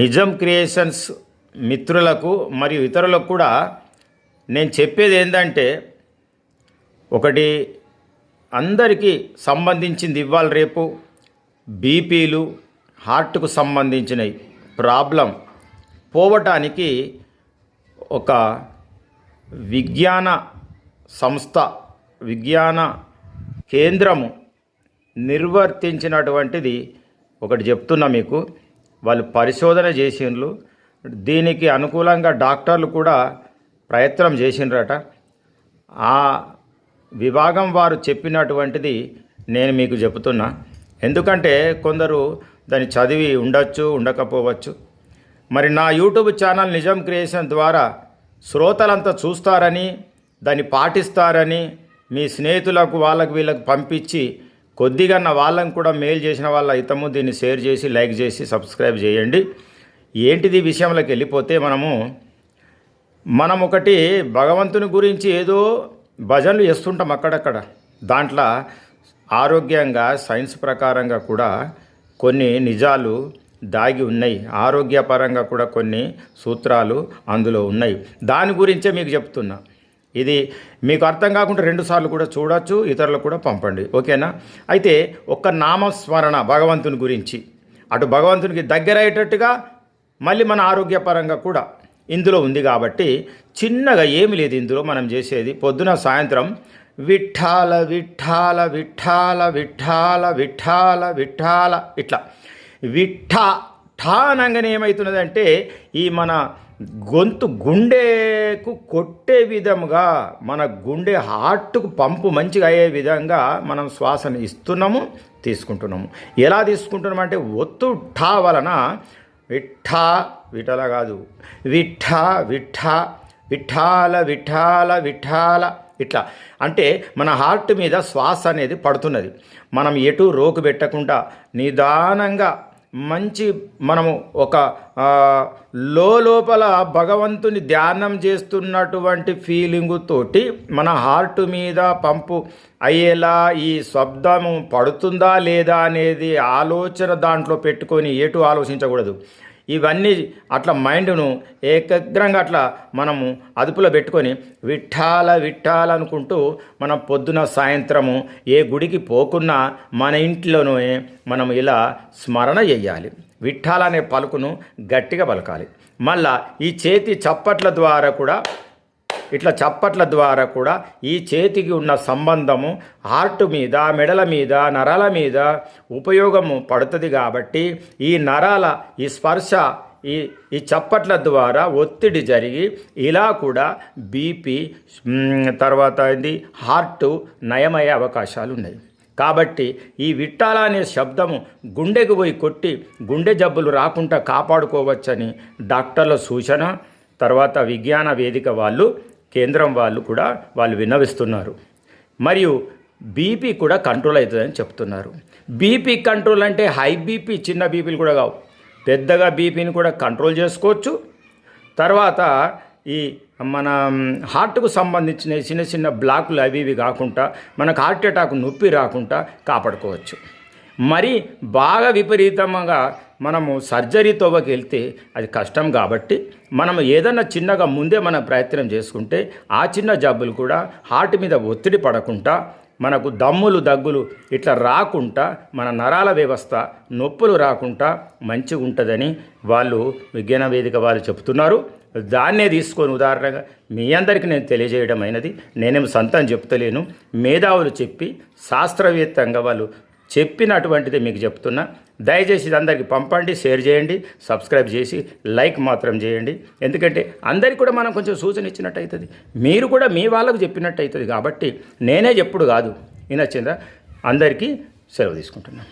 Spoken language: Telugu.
నిజం క్రియేషన్స్ మిత్రులకు మరియు ఇతరులకు కూడా నేను చెప్పేది ఏంటంటే ఒకటి అందరికీ సంబంధించింది ఇవ్వాలి రేపు. బీపీలు హార్ట్కు సంబంధించినవి ప్రాబ్లం. పోవటానికి ఒక విజ్ఞాన సంస్థ విజ్ఞాన కేంద్రము నిర్వర్తించినటువంటిది ఒకటి చెప్తున్నా మీకు. వాళ్ళు పరిశోధన చేసిండ్రు. దీనికి అనుకూలంగా డాక్టర్లు కూడా ప్రయత్నం చేసిండ్రట. ఆ విభాగం వారు చెప్పినటువంటిది నేను మీకు చెబుతున్నా. ఎందుకంటే కొందరు దాన్ని చదివి ఉండొచ్చు ఉండకపోవచ్చు. మరి నా యూట్యూబ్ ఛానల్ నిజం క్రియేషన్ ద్వారా శ్రోతలంతా చూస్తారని దాన్ని పాటిస్తారని మీ స్నేహితులకు వాళ్ళకు వీళ్ళకి పంపించి కొద్దిగా నా వాళ్ళని కూడా మెయిల్ చేసిన వాళ్ళ హితము దీన్ని షేర్ చేసి లైక్ చేసి సబ్స్క్రైబ్ చేయండి. ఏంటిది విషయంలోకి వెళ్ళిపోతే మనము మనం ఒకటి భగవంతుని గురించి ఏదో భజనలు చేస్తుంటాం అక్కడక్కడ. దాంట్లో ఆరోగ్యంగా సైన్స్ ప్రకారంగా కూడా కొన్ని నిజాలు దాగి ఉన్నాయి. ఆరోగ్యపరంగా కూడా కొన్ని సూత్రాలు అందులో ఉన్నాయి. దాని గురించే మీకు చెప్తున్నా. ఇది మీకు అర్థం కాకుండా రెండుసార్లు కూడా చూడొచ్చు ఇతరులకు కూడా పంపండి. ఓకేనా? అయితే ఒక్క నామస్మరణ భగవంతుని గురించి. అటు భగవంతునికి దగ్గర అయ్యేటట్టుగా మళ్ళీ మన ఆరోగ్యపరంగా కూడా ఇందులో ఉంది కాబట్టి చిన్నగా ఏమి లేదు ఇందులో మనం చేసేది. పొద్దున సాయంత్రం విఠాల విఠాల విఠాల విఠాల విఠాల విఠాల ఇట్లా. విఠా ఠా ఏమవుతున్నదంటే ఈ మన గొంతు గుండెకు కొట్టే విధముగా మన గుండె హార్ట్కు పంపు మంచిగా అయ్యే విధంగా మనం శ్వాసను ఇస్తున్నాము తీసుకుంటున్నాము. ఎలా తీసుకుంటున్నాం అంటే ఒత్తు ఠా వలన విఠా విఠల కాదు విఠ విఠ విఠాల విఠాల విఠాల ఇట్లా. అంటే మన హార్ట్ మీద శ్వాస అనేది పడుతున్నది. మనం ఎటు రోకు పెట్టకుండా నిదానంగా మంచి మనము ఒక ఆ, లోపల భగవంతుని ధ్యానం చేస్తున్నటువంటి ఫీలింగు తోటి మన హార్ట్ మీద పంపు అయ్యేలా ఈ శబ్దము పడుతుందా లేదా అనేది ఆలోచన దాంట్లో పెట్టుకొని ఎటు ఆలోచించకూడదు. ఇవన్నీ అట్లా మైండ్ను ఏకగ్రంగా అట్లా మనము అదుపులో పెట్టుకొని విఠాల విఠాల అనుకుంటూ మనం పొద్దున సాయంత్రము ఏ గుడికి పోకున్నా మన ఇంట్లోనే మనం ఇలా స్మరణ చేయాలి. విఠాల అనే పలుకును గట్టిగా పలకాలి. మళ్ళా ఈ చేతి చప్పట్ల ద్వారా కూడా ఇట్లా చప్పట్ల ద్వారా కూడా ఈ చేతికి ఉన్న సంబంధము హార్ట్ మీద మెడల మీద నరాల మీద ఉపయోగము పడుతుంది కాబట్టి ఈ నరాల ఈ స్పర్శ ఈ ఈ చప్పట్ల ద్వారా ఒత్తిడి జరిగి ఇలా కూడా బీపీ తర్వాత ఇది హార్ట్ నయమయ్యే అవకాశాలు ఉన్నాయి. కాబట్టి ఈ విట్టాల అనే శబ్దము గుండెకు పోయి కొట్టి గుండె జబ్బులు రాకుండా కాపాడుకోవచ్చని డాక్టర్ల సూచన తర్వాత విజ్ఞాన వేదిక వాళ్ళు కేంద్రం వాళ్ళు కూడా వాళ్ళు విన్నవిస్తున్నారు. మరియు బీపీ కూడా కంట్రోల్ అవుతుందని చెప్తున్నారు. బీపీ కంట్రోల్ అంటే హై బీపీ చిన్న బీపీలు కూడా కావు. పెద్దగా బీపీని కూడా కంట్రోల్ చేసుకోవచ్చు. తర్వాత ఈ మన హార్ట్కు సంబంధించిన చిన్న చిన్న బ్లాకులు అవి ఇవి కాకుండా మనకు హార్ట్ అటాక్ నొప్పి రాకుండా కాపాడుకోవచ్చు. మరి బాగా విపరీతంగా మనము సర్జరీ తోవకి వెళ్తే అది కష్టం కాబట్టి మనం ఏదన్నా చిన్నగా ముందే మనం ప్రయత్నం చేసుకుంటే ఆ చిన్న జబ్బులు కూడా హార్ట్ మీద ఒత్తిడి పడకుండా మనకు దమ్ములు దగ్గులు ఇట్లా రాకుండా మన నరాల వ్యవస్థ నొప్పులు రాకుండా మంచిగా ఉంటుందని వాళ్ళు విజ్ఞాన వేదిక వాళ్ళు చెప్తున్నారు. దాన్నే తీసుకొని ఉదాహరణగా మీ అందరికీ నేను తెలియజేయడం అయినది నేనేం సంతం చెప్తలేను. మేధావులు చెప్పి శాస్త్రవేత్తంగా వాళ్ళు చెప్పినటువంటిది మీకు చెప్తున్నా. దయచేసి ఇది అందరికీ పంపండి షేర్ చేయండి సబ్స్క్రైబ్ చేసి లైక్ మాత్రం చేయండి. ఎందుకంటే అందరికీ కూడా మనం కొంచెం సూచన ఇచ్చినట్టు అవుతుంది మీరు కూడా మీ వాళ్ళకు చెప్పినట్టు అవుతుంది కాబట్టి నేనే చెప్పుడు కాదు. వినొచ్చిందా? అందరికీ సెలవు తీసుకుంటున్నాను.